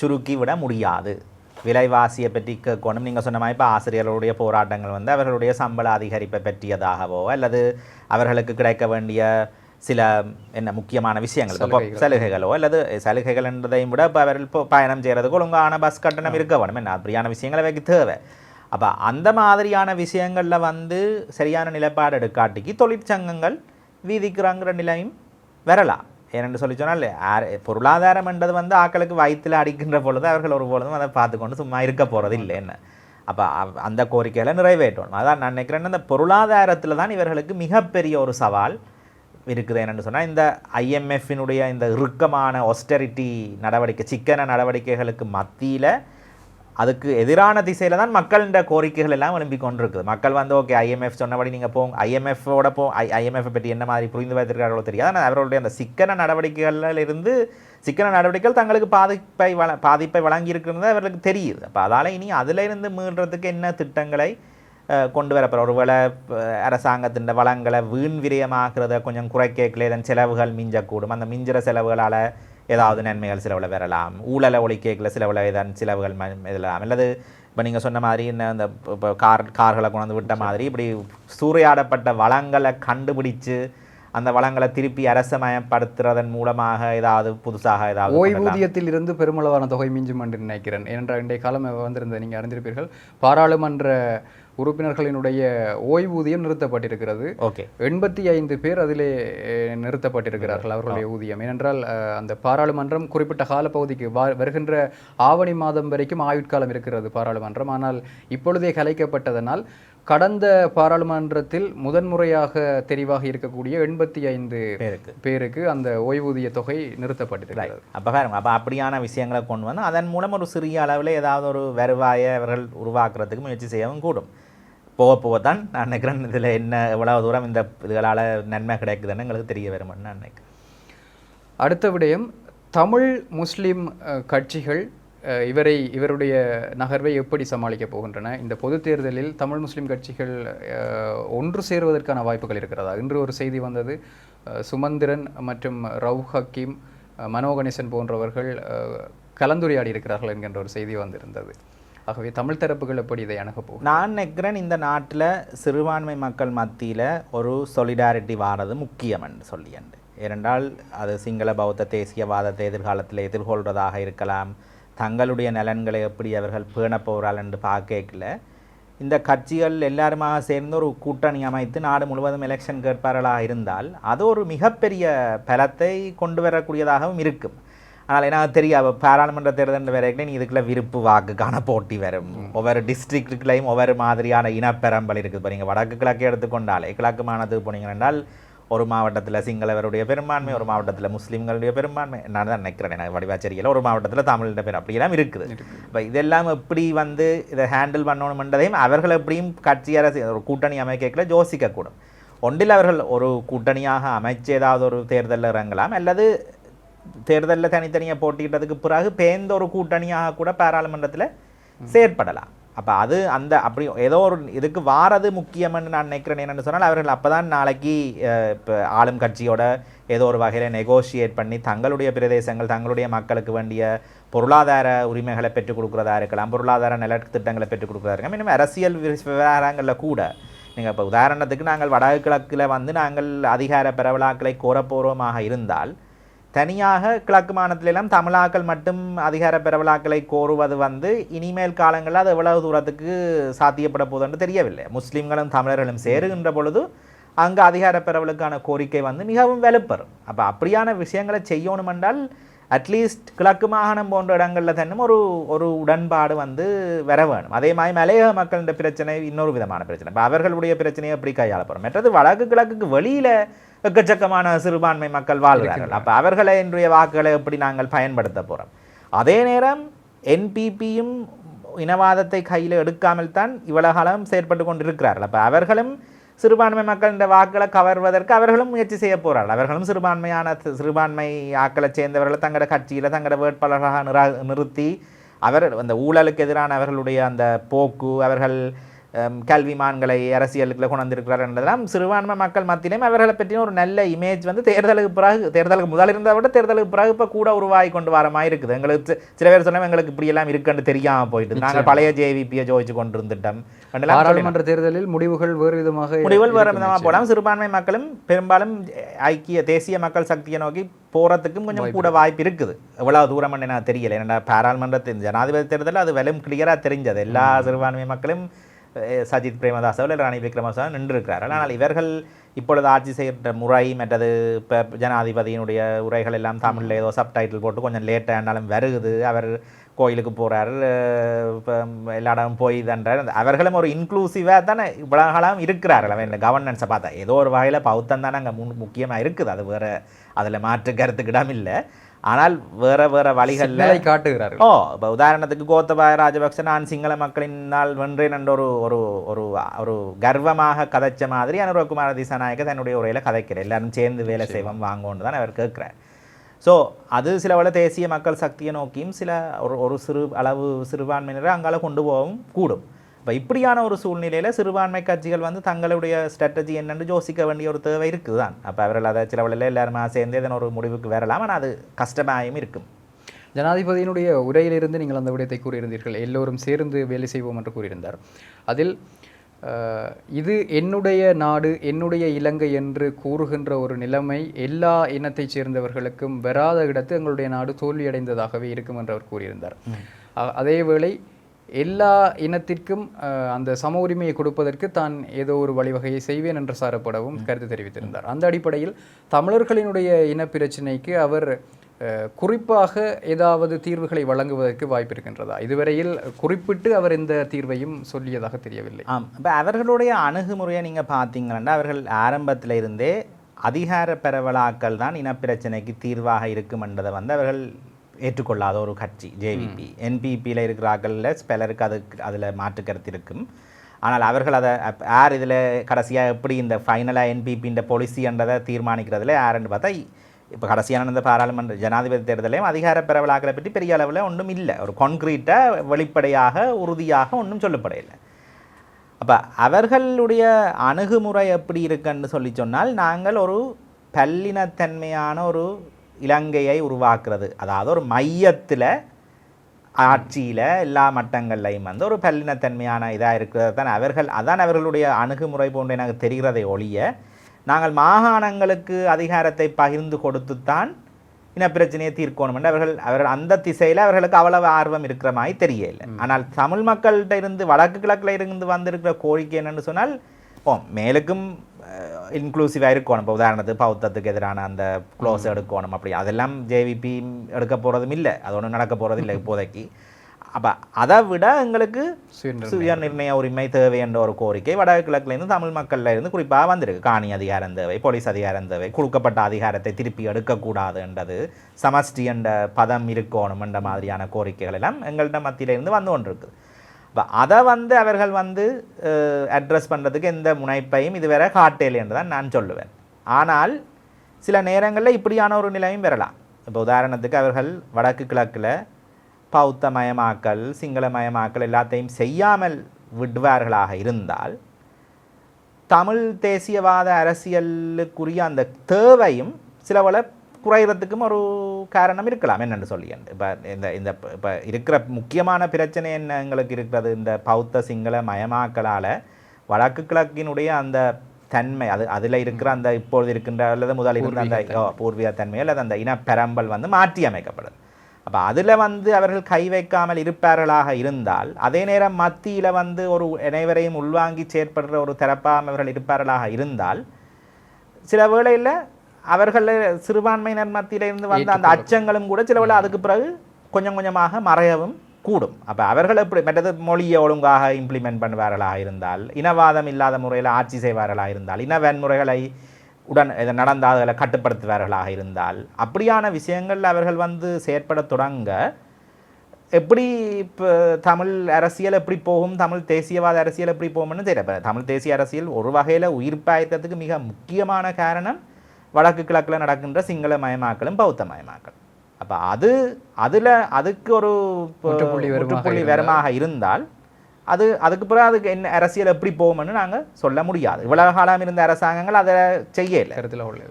சுருக்கி விட முடியாது. விலைவாசியை பற்றி கேட்கணும். நீங்கள் சொன்ன மாதிரி இப்போ ஆசிரியர்களுடைய போராட்டங்கள் வந்து அவர்களுடைய சம்பள அதிகரிப்பை பற்றியதாகவோ அல்லது அவர்களுக்கு கிடைக்க வேண்டிய சில என்ன முக்கியமான விஷயங்கள் இப்போ சலுகைகள். சலுகைகளோ அல்லது சலுகைகள் என்றதையும் விட இப்போ அவர்கள் இப்போ பயணம் செய்கிறதுக்கு ஒழுங்கான பஸ் கட்டணம் இருக்க வேணும். என்ன அப்படியான விஷயங்களை வைக்க தேவை. அப்போ அந்த மாதிரியான விஷயங்களில் வந்து சரியான நிலைப்பாடு எடுக்காட்டிக்கு தொழிற்சங்கங்கள் வீதிக்கிறாங்கிற நிலையும் வரலாம். ஏனென்று சொல்லி சொன்னால் பொருளாதாரம் என்றது வந்து ஆக்களுக்கு வயிற்றில் அடிக்கின்ற பொழுது அவர்கள் ஒரு பொழுதும் அதை பார்த்துக்கொண்டு சும்மா இருக்க போகிறது இல்லை என்ன. அப்போ அந்த கோரிக்கையில் நிறைவேற்றணும். அதான் நான் நினைக்கிறேன் இந்த பொருளாதாரத்தில் தான் இவர்களுக்கு மிகப்பெரிய ஒரு சவால் இருக்குது என்னென்னு சொன்னால் இந்த ஐஎம்எஃபினுடைய இந்த இறுக்கமான ஒஸ்டரிட்டி நடவடிக்கை சிக்கன நடவடிக்கைகளுக்கு மத்தியில் அதுக்கு எதிரான திசையில் தான் மக்களின் கோரிக்கைகள் எல்லாம் எழும்பி கொண்டிருக்குது. மக்கள் வந்து ஓகே ஐஎம்எஃப் சொன்னபடி நீங்கள் போங்க. ஐஎம்எஃபோட போ ஐ ஐஎம்எஃப் பற்றி என்ன மாதிரி புரிந்து வைத்திருக்கார்களோ தெரியாது. ஆனால் அவர்களுடைய அந்த சிக்கன நடவடிக்கைகளில் இருந்து சிக்கன நடவடிக்கைகள் தங்களுக்கு பாதிப்பை வள பாதிப்பை வழங்கியிருக்கிறது அவர்களுக்கு தெரியுது. அப்போ அதால் இனி அதிலிருந்து மீள்றதுக்கு என்ன திட்டங்களை கொண்டு வரப்போகிற ஒருவேளை அரசாங்கத்தின் வளங்களை வீண் விரயமாகிறத கொஞ்சம் குறைக்கல இதன் செலவுகள் மிஞ்சக்கூடும். அந்த மிஞ்சிற செலவுகளால் ஏதாவது நன்மைகள் சிலவில் வரலாம். ஊழலை ஒழிக்கல சிலவில் இதன் செலவுகள் இதெல்லாம். அல்லது இப்போ நீங்கள் சொன்ன மாதிரி இந்த இந்த இப்போ கார் கார்களை கொண்டு விட்ட மாதிரி இப்படி சூறையாடப்பட்ட வளங்களை கண்டுபிடிச்சு அந்த வளங்களை திருப்பி அரசமயப்படுத்துறதன் மூலமாக ஏதாவது புதுசாக ஏதாவது. ஓய்வூதியத்தில் இருந்து பெருமளவான தொகை மிஞ்சும் என்று நினைக்கிறேன். ஏனென்றால் இன்றைய காலம் வந்திருந்த நீங்கள் அறிந்திருப்பீர்கள். பாராளுமன்ற உறுப்பினர்களினுடைய ஓய்வூதியம் நிறுத்தப்பட்டிருக்கிறது. ஓகே. எண்பத்தி ஐந்து பேர் அதிலே நிறுத்தப்பட்டிருக்கிறார்கள் அவர்களுடைய ஊதியம். ஏனென்றால் அந்த பாராளுமன்றம் குறிப்பிட்ட காலப்பகுதிக்கு வருகின்ற ஆவணி மாதம் வரைக்கும் ஆயுட்காலம் இருக்கிறது பாராளுமன்றம். ஆனால் இப்பொழுதே கலைக்கப்பட்டதனால் கடந்த பாராளுமன்றத்தில் முதன்முறையாக தெரிவாக இருக்கக்கூடிய எண்பத்தி ஐந்து பேருக்கு. பேருக்கு அந்த ஓய்வூதிய தொகை நிறுத்தப்பட்டிருக்கிறது. பாருங்க அப்போ அப்படியான விஷயங்களை கொண்டு வந்து அதன் மூலம் ஒரு சிறிய அளவில் ஏதாவது ஒரு வருவாயை அவர்கள் உருவாக்குறதுக்கு முயற்சி செய்யவும் கூடும். போக போக தான் நான் நினைக்கிறேன் இதில் என்ன எவ்வளவு தூரம் இந்த இதுகளால் நன்மை கிடைக்குதுன்னு எங்களுக்கு தெரிய வரும்னு நான் நினைக்கிறேன். அடுத்த விடயம் தமிழ் முஸ்லீம் கட்சிகள் இவரை இவருடைய நகர்வை எப்படி சமாளிக்கப் போகின்றன? இந்த பொது தேர்தலில் தமிழ் முஸ்லீம் கட்சிகள் ஒன்று சேருவதற்கான வாய்ப்புகள் இருக்கிறதா? இன்று ஒரு செய்தி வந்தது சுமந்திரன் மற்றும் ரவு ஹக்கீம் மனோகணேசன் போன்றவர்கள் கலந்துரையாடி இருக்கிறார்கள் என்கின்ற ஒரு செய்தி வந்திருந்தது. ஆகவே தமிழ் தரப்புகள் எப்படி இதை அணுகப்போ போகும் நான் நினைக்கிறேன் இந்த நாட்டில் சிறுபான்மை மக்கள் மத்தியில் ஒரு சொலிடாரிட்டி வாரது முக்கியம்னு சொல்லியண்டு. ஏனென்றால் அது சிங்கள பௌத்த தேசியவாதத்தை எதிர்காலத்தில் எதிர்கொள்வதாக இருக்கலாம். தங்களுடைய நலன்களை எப்படி அவர்கள் பேண போகிறாள் என்று பார்க்கல இந்த கட்சிகள் எல்லாருமாக சேர்ந்து ஒரு கூட்டணி அமைத்து நாடு முழுவதும் எலெக்ஷன் கேட்பார்களாக இருந்தால் அது ஒரு மிகப்பெரிய பலத்தை கொண்டு வரக்கூடியதாகவும் இருக்கும். ஆனால் எனக்கு தெரியாது பாராளுமன்ற தேர்தல் வரைக்கும் இதுக்குள்ள விருப்பு வாக்குக்கான போட்டி வரும். ஒவ்வொரு டிஸ்ட்ரிக்ட்லையும் ஒவ்வொரு மாதிரியான இனப்பெரம்பல் இருக்குது. இப்போ நீங்கள் வடக்கு கிழக்கு எடுத்துக்கொண்டாலே கிழக்கு மாநிலத்துக்கு போனீங்க என்றால் ஒரு மாவட்டத்தில் சிங்களவருடைய பெரும்பான்மை ஒரு மாவட்டத்தில் முஸ்லீம்களுடைய பெரும்பான்மை. நான் தான் நினைக்கிறேன். எனக்கு வடிவாச்சேரியில் ஒரு மாவட்டத்தில் தமிழிட பேர் அப்படியெல்லாம் இருக்குது. இப்போ இதெல்லாம் எப்படி வந்து இதை ஹேண்டில் பண்ணணுமென்றதையும் அவர்கள் எப்படியும் கட்சி அரசு ஒரு கூட்டணி அமைக்கல யோசிக்கக்கூடும். ஒன்றில் அவர்கள் ஒரு கூட்டணியாக அமைச்சு ஏதாவது ஒரு தேர்தலில் இறங்கலாம். அல்லது தேர்தலில் தனித்தனியாக போட்டியிட்டதுக்கு பிறகு பேர்ந்த ஒரு கூட்டணியாக கூட பாராளுமன்றத்தில் செயற்படலாம். அப்போ அது அந்த அப்படி ஏதோ ஒரு இதுக்கு வாரது முக்கியம்னு நான் நினைக்கிறேன். என்னென்னு சொன்னால் அவர்கள் அப்போ தான் நாளைக்கு இப்போ ஆளும் கட்சியோட ஏதோ ஒரு வகையில் நெகோஷியேட் பண்ணி தங்களுடைய பிரதேசங்கள் தங்களுடைய மக்களுக்கு வேண்டிய பொருளாதார உரிமைகளை பெற்றுக் கொடுக்குறதா இருக்கலாம் பொருளாதார நலத்திட்டங்களை பெற்றுக் கொடுக்குறதா இருக்கலாம். இன்னும் அரசியல் வி- விவகாரங்களில் கூட நீங்கள் இப்போ உதாரணத்துக்கு நாங்கள் வடக்கு கிழக்கில் வந்து நாங்கள் அதிகார பரவலாக்களை கோரப்போகிறோமாக இருந்தால் தனியாக கிழக்கு மாநிலத்திலெல்லாம் தமிழாக்கள் மட்டும் அதிகார பரவலாக்களை கோருவது வந்து இனிமேல் காலங்களில் அது எவ்வளவு தூரத்துக்கு சாத்தியப்பட போகுதுன்னு தெரியவில்லை. முஸ்லீம்களும் தமிழர்களும் சேருகின்ற பொழுது அங்கே அதிகார பரவலுக்கான கோரிக்கை வந்து மிகவும் வலுப்பெறும். அப்போ அப்படியான விஷயங்களை செய்யணும் என்றால் அட்லீஸ்ட் கிழக்கு மாகாணம் போன்ற இடங்களில் தன்னும் ஒரு ஒரு உடன்பாடு வந்து வர வேணும். அதே மாதிரி மலையக மக்களின் பிரச்சனை இன்னொரு விதமான பிரச்சனை. இப்போ அவர்களுடைய பிரச்சனையை எப்படி கையாளப்படும் மற்றது வடக்கு கிழக்குக்கு வெளியில் எக்கச்சக்கமான சிறுபான்மை மக்கள் வாழ்கிறார்கள். அப்போ அவர்களை இன்றைய வாக்குகளை எப்படி நாங்கள் பயன்படுத்த போகிறோம் அதே நேரம் என்பிபியும் இனவாதத்தை கையில் எடுக்காமல் தான் இவ்வளவு காலம் செயற்பட்டு கொண்டிருக்கிறார்கள். அப்போ அவர்களும் சிறுபான்மை மக்களின் வாக்களை கவர்வதற்கு அவர்களும் முயற்சி செய்ய போகிறார்கள் அவர்களும் சிறுபான்மையான சிறுபான்மை ஆக்களை சேர்ந்தவர்களை தங்களோட கட்சியில் தங்களோட வேட்பாளர்களாக நிரா நிறுத்தி அவர் அந்த ஊழலுக்கு எதிரான அவர்களுடைய அந்த போக்கு அவர்கள் கல்விமான்களை அரசியலுக்குள்ள கொண்டு வந்திருக்கிறார்ன்றதெல்லாம் சிறுபான்மை மக்கள் மத்தியிலும் அவர்களை பற்றின ஒரு நல்ல இமேஜ் வந்து தேர்தலுக்கு பிறகு தேர்தலுக்கு முதல் இருந்ததை விட தேர்தலுக்கு பிறகு இப்போ கூட உருவாகி கொண்டு வர மாதிரி இருக்குது. எங்களுக்கு சில பேர் சொன்னா எங்களுக்கு இப்படி எல்லாம் இருக்குன்னு தெரியாம போயிட்டு நாங்கள் பழைய ஜேவிபியை ஜோதிச்சு கொண்டு இருந்துட்டோம். பாராளுமன்ற தேர்தலில் முடிவுகள் வேறு விதமாக முடிவுகள் வேறு விதமாக போலாம் சிறுபான்மை மக்களும் பெரும்பாலும் ஐக்கிய தேசிய மக்கள் சக்தியை நோக்கி போறதுக்கும் கொஞ்சம் கூட வாய்ப்பு இருக்குது. எவ்வளவு தூரம் எனக்கு தெரியல. ஏன்னா பாராளுமன்றத்தின் ஜனாதிபதி தேர்தலில் அது வெறும் கிளியராக தெரிஞ்சது. எல்லா சிறுபான்மை மக்களும் சஜித் பிரேமதாசோ இல்லை ரணில் விக்ரமசாமி நின்றிருக்கிறார்கள். ஆனால் இவர்கள் இப்பொழுது ஆட்சி செய்கிற முறை மற்றது இப்போ ஜனாதிபதியினுடைய உரைகள் எல்லாம் தமிழில் ஏதோ சப்டைட்டில் போட்டு கொஞ்சம் லேட்டாக இருந்தாலும் வருகுது. அவர் கோயிலுக்கு போகிறாரு இப்போ எல்லா இடமும் போய் தன்றார் அவர்களும் ஒரு இன்க்ளூசிவாக தானே இவ்வளோ காலம் இருக்கிறார்கள். அவன் இந்த கவர்னன்ஸை பார்த்தா ஏதோ ஒரு வகையில் பௌத்தம் தானே அங்கே முக்கியமாக இருக்குது. அது வேறு அதில் மாற்று கருத்துக்கு இடம் இல்லை. ஆனால் வேறு வேறு வழிகளில் சிக்னலை காட்டுகிறார்கள். ஓ இப்போ உதாரணத்துக்கு கோத்தபாய ராஜபக்ச நான் சிங்கள மக்களினால் வென்றேன் என்ற ஒரு ஒரு ஒரு ஒரு கர்வமாக கதைச்ச மாதிரி அனுரகுமார திசாநாயக்க தன்னுடைய உரையில் கதைக்கிறார். எல்லாரும் சேர்ந்து வேலை செய்வோம் வாங்கோன்னு தான் அவர் கேட்குறார். ஸோ அது சில வேளை தேசிய மக்கள் சக்தியை நோக்கியும் சில ஒரு ஒரு சிறு அளவு சிறுபான்மையினரை அங்கால கொண்டு போகவும் கூடும். இப்போ இப்படியான ஒரு சூழ்நிலையில் சிறுபான்மை கட்சிகள் வந்து தங்களுடைய ஸ்ட்ராட்டஜி என்னன்னு யோசிக்க வேண்டிய ஒரு தேவை இருக்குது தான் அப்போ அவர்கள் அதை சில வேளையில் எல்லாருமா சேர்ந்து இதன் ஒரு முடிவுக்கு வரலாம். ஆனால் அது கஷ்டமாயும் இருக்கும். ஜனாதிபதியினுடைய உரையிலிருந்து நீங்கள் அந்த விடயத்தை கூறியிருந்தீர்கள். எல்லோரும் சேர்ந்து வேலை செய்வோம் என்று கூறியிருந்தார். அதில் இது என்னுடைய நாடு என்னுடைய இலங்கை என்று கூறுகின்ற ஒரு நிலைமை எல்லா இனத்தைச் சேர்ந்தவர்களுக்கும் வராத இடத்து எங்களுடைய நாடு தோல்வியடைந்ததாகவே இருக்கும் என்று அவர் கூறியிருந்தார். அதேவேளை எல்லா இனத்திற்கும் அந்த சம உரிமையை கொடுப்பதற்கு தான் ஏதோ ஒரு வழிவகையை செய்வேன் என்று சாரப்படவும் கருத்து தெரிவித்திருந்தார். அந்த அடிப்படையில் தமிழர்களினுடைய இனப்பிரச்சினைக்கு அவர் குறிப்பாக ஏதாவது தீர்வுகளை வழங்குவதற்கு வாய்ப்பு இருக்கின்றதா இதுவரையில் குறிப்பிட்டு அவர் எந்த தீர்வையும் சொல்லியதாக தெரியவில்லை. ஆம். இப்போ அவர்களுடைய அணுகுமுறையை நீங்கள் பார்த்தீங்கன்னா அவர்கள் ஆரம்பத்தில் இருந்தே அதிகார பரவலாக்கல் தான் இனப்பிரச்சனைக்கு தீர்வாக இருக்கும் என்றதை வந்து அவர்கள் ஏற்றுக்கொள்ளாத ஒரு கட்சி ஜேவிபி என்பிபியில் இருக்கிறார்களில் பலருக்கு அது அதில் மாற்று கருத்து இருக்கும். ஆனால் அவர்கள் அதை யார் இதில் கடைசியாக எப்படி இந்த ஃபைனலாக என்பிபி இந்த பொலிசின்றதை தீர்மானிக்கிறதுல யாருன்னு பார்த்தா இப்போ கடைசியான இந்த பாராளுமன்ற ஜனாதிபதி தேர்தலையும் அதிகார பரவலாக்களை பற்றி பெரிய அளவில் ஒன்றும் இல்லை. ஒரு கான்க்ரீட்டாக வெளிப்படையாக உறுதியாக ஒன்றும் சொல்லப்படையில்லை. அப்போ அவர்களுடைய அணுகுமுறை எப்படி இருக்குன்னு சொல்லி சொன்னால் நாங்கள் ஒரு பல்லினத்தன்மையான ஒரு இலங்கையை உருவாக்குறது. அதாவது ஒரு மையத்தில் ஆட்சியில் எல்லா மட்டங்கள்லையும் வந்து ஒரு பல்லினத்தன்மையான இதாக இருக்கிறது தான் அவர்கள் அதான் அவர்களுடைய அணுகுமுறை போன்று எனக்கு தெரிகிறதை ஒழிய நாங்கள் மாகாணங்களுக்கு அதிகாரத்தை பகிர்ந்து கொடுத்துத்தான் இனப்பிரச்சனையை தீர்க்கணும் என்று அவர்கள் அவர்கள் அந்த திசையில் அவர்களுக்கு அவ்வளவு ஆர்வம் இருக்கிற மாதிரி தெரியல. ஆனால் தமிழ் மக்கள்கிட்ட இருந்து வடக்கு கிழக்கில் இருந்து வந்திருக்கிற கோரிக்கை என்னன்னு சொன்னால் ஓ மேலுக்கும் இன்க்ளூசிவாக இருக்கணும் இப்போ உதாரணத்துக்கு பௌத்தத்துக்கு எதிரான அந்த க்ளோஸ் எடுக்கணும் அப்படி. அதெல்லாம் ஜேவிபி எடுக்க போகிறதும் இல்லை. அது ஒன்றும் நடக்க போகிறது இல்லை இப்போதைக்கு. அப்போ அதை விட எங்களுக்கு சுய நிர்ணய உரிமை தேவை என்ற ஒரு கோரிக்கை வடகிழக்குலேருந்து தமிழ் மக்கள்ல இருந்து குறிப்பாக வந்திருக்கு. காணி அதிகாரம் தேவை போலீஸ் அதிகாரம் தேவை கொடுக்கப்பட்ட அதிகாரத்தை திருப்பி எடுக்கக்கூடாது என்றது சமஷ்டி என்ற பதம் இருக்கணும் என்ற மாதிரியான கோரிக்கைகள் எல்லாம் எங்கள்கிட்ட மத்தியிலிருந்து வந்து கொண்டிருக்கு இப்போ அதை வந்து அவர்கள் வந்து அட்ரஸ் பண்ணுறதுக்கு எந்த முனைப்பையும் இதுவரை காட்டேல் என்று தான் நான் சொல்லுவேன். ஆனால் சில நேரங்களில் இப்படியான ஒரு நிலையும் வரலாம். இப்போ உதாரணத்துக்கு அவர்கள் வடக்கு கிழக்கில் பௌத்தமயமாக்கல் சிங்களமயமாக்கல் எல்லாத்தையும் செய்யாமல் விடுவார்களாக இருந்தால் தமிழ் தேசியவாத அரசியலுக்குரிய அந்த தேவையும் சில பல குறைகிறதுக்கும் ஒரு காரணம் இருக்கலாம் என்னென்னு சொல்லி. இப்போ இந்த இந்த இப்போ இருக்கிற முக்கியமான பிரச்சனை என்ன எங்களுக்கு இருக்கிறது? இந்த பௌத்த சிங்கள மயமாக்கலால் வடக்கு கிழக்கினுடைய அந்த தன்மை அது அதில் இருக்கிற அந்த இப்பொழுது இருக்கின்ற அல்லது முதல் இருந்த அந்த பூர்வீக தன்மை அல்லது அந்த இனப்பெரம்பல் வந்து மாற்றி அமைக்கப்படுது. அப்போ அதில் வந்து அவர்கள் கை வைக்காமல் இருப்பார்களாக இருந்தால் அதே நேரம் மத்தியில் வந்து ஒரு அனைவரையும் உள்வாங்கி செயற்படுற ஒரு தரப்பாக அவர்கள் இருப்பார்களாக இருந்தால் சில வேளையில் அவர்கள் சிறுபான்மையினர் மத்தியில இருந்து வந்த அந்த அச்சங்களும் கூட சில வேளை அதுக்கு பிறகு கொஞ்சம் கொஞ்சமாக மறையவும் கூடும். அப்போ அவர்கள் எப்படி மற்றது மொழியை ஒழுங்காக இம்ப்ளிமெண்ட் பண்ணுவார்களாக இருந்தால் இனவாதம் இல்லாத முறையில் ஆட்சி செய்வார்களாக இருந்தால் இன வன்முறைகளை உடன் இதை நடந்தால் அதில் கட்டுப்படுத்துவார்களாக இருந்தால் அப்படியான விஷயங்கள் அவர்கள் வந்து செயற்பட தொடங்க எப்படி இப்போ தமிழ் அரசியல் எப்படி போகும் தமிழ் தேசியவாத அரசியல் எப்படி போகும்னு தெரியல. தமிழ் தேசிய அரசியல் ஒரு வகையில் உயிர் பாய்த்ததுக்கு மிக முக்கியமான காரணம் வடக்கு கிழக்கில் நடக்கின்ற சிங்கள மயமாக்கலும் பௌத்த மயமாக்கலும். அப்போ அது அதில் அதுக்கு ஒரு முற்றுப்புள்ளி வருமாக இருந்தால். அது அதுக்கு பிறகு அதுக்கு என்ன அரசியல் எப்படி போகும்னு நாங்கள் சொல்ல முடியாது. இவ்வளவு காலம் இருந்த அரசாங்கங்கள் அதை செய்யலை.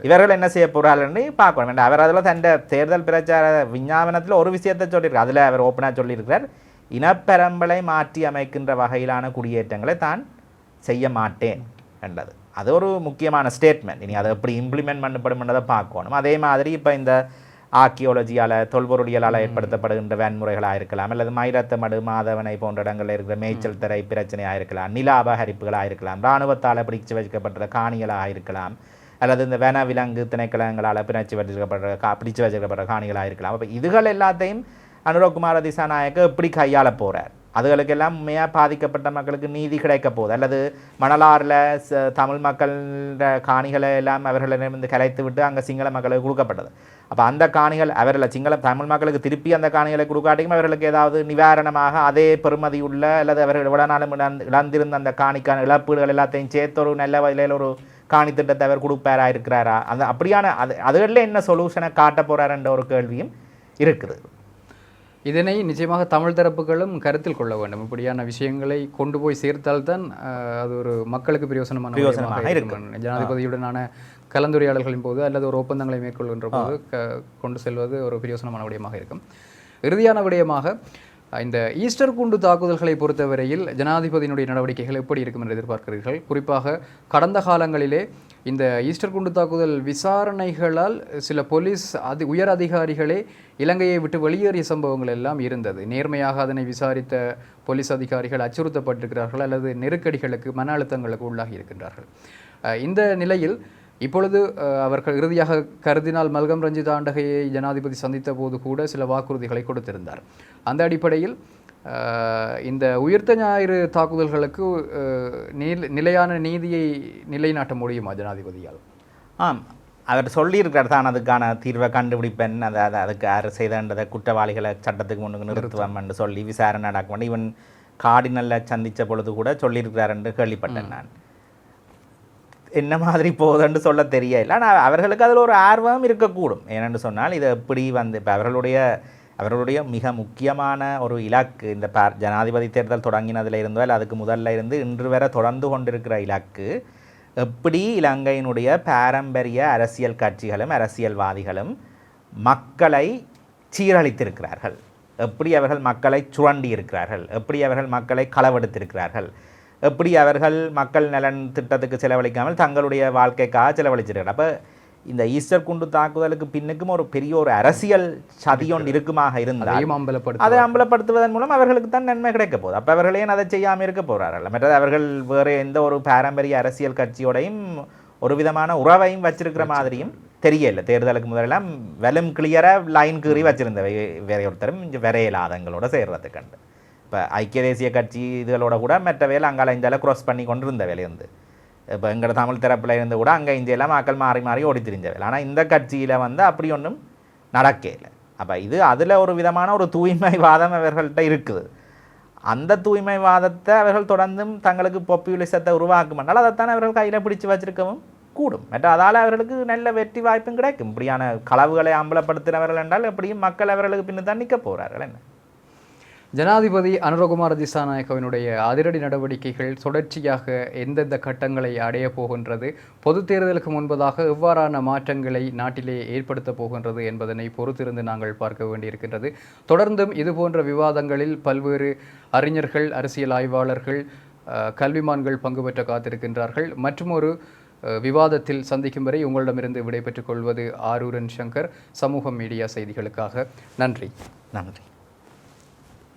இவர்கள் என்ன செய்ய போகிறார்கள்னு பார்க்கணும். வேண்டாம் அவர் அதில் தன் தேர்தல் பிரச்சார விஞ்ஞாபனத்தில் ஒரு விஷயத்தை சொல்லியிருக்கார். அதில் அவர் ஓப்பனாக சொல்லியிருக்கிறார். இனப்பெரம்பலை மாற்றி அமைக்கின்ற வகையிலான குடியேற்றங்களை தான் செய்ய மாட்டேன். என்றது அது ஒரு முக்கியமான ஸ்டேட்மெண்ட் இனி அதை எப்படி இம்ப்ளிமெண்ட் பண்ணப்படும்ன்றதை பார்க்கணும். அதே மாதிரி இப்போ இந்த ஆர்கியோலஜியால் தொல்பொருளியலால் ஏற்படுத்தப்படுகின்ற வன்முறைகளாக இருக்கலாம் அல்லது மயிலத்தமடு மாதவனை போன்ற இடங்களில் இருக்கிற மேய்ச்சல் திரை பிரச்சனையாக இருக்கலாம் நில அபகரிப்புகளாக இருக்கலாம் இராணுவத்தால் பிடிச்சு வச்சுக்கப்பட்ட காணிகளாக இருக்கலாம் அல்லது இந்த வன விலங்கு திணைக்களங்களால் பிணைச்சு வச்சிருக்கப்படுற கா பிடிச்சு வச்சிருக்கப்படுற காணிகளாக இருக்கலாம். அப்போ இதுகள் எல்லாத்தையும் அனுரகுமார திசாநாயக்க எப்படி கையாள போகிறார் அதுகளுக்கெல்லாம் உண்மையாக பாதிக்கப்பட்ட மக்களுக்கு நீதி கிடைக்க போகுது. அல்லது மணலாறில் ச- தமிழ் மக்கள காணிகளை எல்லாம் அவர்களிடமிருந்து கலைத்து விட்டு அங்கே சிங்கள மக்களுக்கு கொடுக்கப்பட்டது. அப்போ அந்த காணிகள் அவர்களை சிங்கள தமிழ் மக்களுக்கு திருப்பி அந்த காணிகளை கொடுக்காட்டியும் அவர்களுக்கு ஏதாவது நிவாரணமாக அதே பெறுமதி உள்ள அல்லது அவர்கள் இவ்வளோ நாளும் இழந்திருந்த அந்த காணிக்கான இழப்பீடுகள் எல்லாத்தையும் சேர்த்து ஒரு நல்ல வகையில் ஒரு காணி திட்டத்தை அவர் கொடுப்பாரா இருக்கிறாரா? அந்த அப்படியான அது அதுகளில் என்ன சொல்யூஷனை காட்ட போகிறாருன்ற ஒரு கேள்வியும் இருக்குது. இதனை நிச்சயமாக தமிழ் தரப்புகளும் கருத்தில் கொள்ள வேண்டும். இப்படியான விஷயங்களை கொண்டு போய் சேர்த்தால்தான் அது ஒரு மக்களுக்கு பிரயோசனமான. ஜனாதிபதியுடனான கலந்துரையாடல்களின் போது அல்லது ஒரு ஒப்பந்தங்களை மேற்கொள்கின்ற போது க- கொண்டு செல்வது ஒரு பிரயோசனமான விடயமாக இருக்கும். இறுதியான விடயமாக இந்த ஈஸ்டர் குண்டு தாக்குதல்களை பொறுத்தவரையில் ஜனாதிபதியினுடைய நடவடிக்கைகள் எப்படி இருக்கும் என்று எதிர்பார்க்கிறீர்கள்? குறிப்பாக கடந்த காலங்களிலே இந்த ஈஸ்டர் குண்டு தாக்குதல் விசாரணைகளால் சில போலீஸ் அதி உயர் அதிகாரிகளே இலங்கையை விட்டு வெளியேறிய சம்பவங்கள் எல்லாம் இருந்தது. நேர்மையாக அதனை விசாரித்த போலீஸ் அதிகாரிகள் அச்சுறுத்தப்பட்டிருக்கிறார்கள் அல்லது நெருக்கடிகளுக்கு மன அழுத்தங்களுக்கு உள்ளாகி இருக்கின்றார்கள். இந்த நிலையில் இப்பொழுது அவர்கள் இறுதியாக கருதினால் மல்கம் ரஞ்சித் ஆண்டகையை ஜனாதிபதி சந்தித்த போது கூட சில வாக்குறுதிகளை கொடுத்திருந்தார். அந்த அடிப்படையில் இந்த உயிர்த்த ஞாயிறு தாக்குதல்களுக்கு நிலையான நீதியை நிலைநாட்ட முடியுமா ஜனாதிபதியால்? ஆம். அவர் சொல்லியிருக்கார் தான் அதுக்கான தீர்வை கண்டுபிடிப்பேன். அதை அதை அதுக்கு யார் செய்தன்றதை குற்றவாளிகளை சட்டத்துக்கு முன்னுக்கு நிறுத்துவோம் என்று சொல்லி விசாரணை நடக்கும். இவன் கார்டினல்ல சந்தித்த பொழுது கூட சொல்லியிருக்கிறார் என்று கேள்விப்பட்டேன் நான். என்ன மாதிரி போகுதுன்னு சொல்ல தெரியல. ஆனால் அவர்களுக்கு அதில் ஒரு ஆர்வம் இருக்கக்கூடும். ஏனென்று சொன்னால் இது எப்படி வந்து இப்போ அவர்களுடைய அவர்களுடைய மிக முக்கியமான ஒரு இலக்கு இந்த பா ஜனாதிபதி தேர்தல் தொடங்கினதில் இருந்தோ இல்லை அதுக்கு முதல்ல இருந்து இன்று வரை தொடர்ந்து கொண்டிருக்கிற இலக்கு எப்படி இலங்கையினுடைய பாரம்பரிய அரசியல் கட்சிகளும் அரசியல்வாதிகளும் மக்களை சீரழித்திருக்கிறார்கள்? எப்படி அவர்கள் மக்களை சுரண்டி இருக்கிறார்கள் எப்படி அவர்கள் மக்களை களவெடுத்திருக்கிறார்கள்? எப்படி அவர்கள் மக்கள் நலன் திட்டத்துக்கு செலவழிக்காமல் தங்களுடைய வாழ்க்கைக்காக செலவழிச்சிருக்கிறார் அப்போ இந்த ஈஸ்டர் குண்டு தாக்குதலுக்கு பின்னுக்கும் ஒரு பெரிய ஒரு அரசியல் சதியொன்று இருக்குமாக இருந்தால் அதை அம்பலப்படுத்துவதன் மூலம் அவர்களுக்கு தான் நன்மை கிடைக்க போகுது. அப்போ அவர்கள் ஏன் அதை செய்யாமல் இருக்க போகிறார்கள் மற்றது அவர்கள் வேறு எந்த ஒரு பாரம்பரிய அரசியல் கட்சியோடையும் ஒரு விதமான உறவையும் வச்சிருக்கிற மாதிரியும் தெரியல. தேர்தலுக்கு முதலெல்லாம் வெலும் கிளியராக லைன் கீறி வச்சிருந்த வேற ஒருத்தரும் இங்கே விரையலாதங்களோட சேர்றது கண்டு. இப்போ ஐக்கிய தேசிய கட்சி இதுகளோட கூட மற்ற வேலை அங்கால இந்தியாவில் க்ராஸ் பண்ணி கொண்டு இருந்த வேலை வந்து. இப்போ எங்களோட தமிழ் தரப்பில் இருந்து கூட அங்கே இந்தியெல்லாம் மக்கள் மாறி மாறி ஓடி திரிஞ்ச ஆனால் இந்த கட்சியில் வந்து அப்படி ஒன்றும் நடக்கலை அப்போ இது அதில் ஒரு விதமான ஒரு தூய்மைவாதம் அவர்கள்ட்ட இருக்குது. அந்த தூய்மைவாதத்தை அவர்கள் தொடர்ந்தும் தங்களுக்கு பொப்புலிசத்தை உருவாக்குமென்றால் அதைத்தான் அவர்கள் கையில் பிடிச்சு வச்சிருக்கவும் கூடும். மற்ற அதால் அவர்களுக்கு நல்ல வெற்றி வாய்ப்பும் கிடைக்கும். இப்படியான களவுகளை அம்பலப்படுத்தினவர்கள் என்றால் எப்படியும் மக்கள் அவர்களுக்கு பின்னு தான் நிற்க போகிறார்கள் என்ன? ஜனாதிபதி அனுரகுமார திசாநாயக்கவினுடைய அதிரடி நடவடிக்கைகள் தொடர்ச்சியாக எந்தெந்த கட்டங்களை அடைய போகின்றது பொது தேர்தலுக்கு முன்பதாக எவ்வாறான மாற்றங்களை நாட்டிலே ஏற்படுத்த போகின்றது என்பதனை பொறுத்திருந்து நாங்கள் பார்க்க வேண்டியிருக்கின்றது. தொடர்ந்தும் இதுபோன்ற விவாதங்களில் பல்வேறு அறிஞர்கள் அரசியல் ஆய்வாளர்கள் கல்விமான்கள் பங்கு பெற்ற காத்திருக்கின்றார்கள். மற்றும் ஒரு விவாதத்தில் சந்திக்கும் வரை உங்களிடமிருந்து விடைபெற்றுக் கொள்வது ஆரூரன் சங்கர் சமூக மீடியா செய்திகளுக்காக. நன்றி. நன்றி.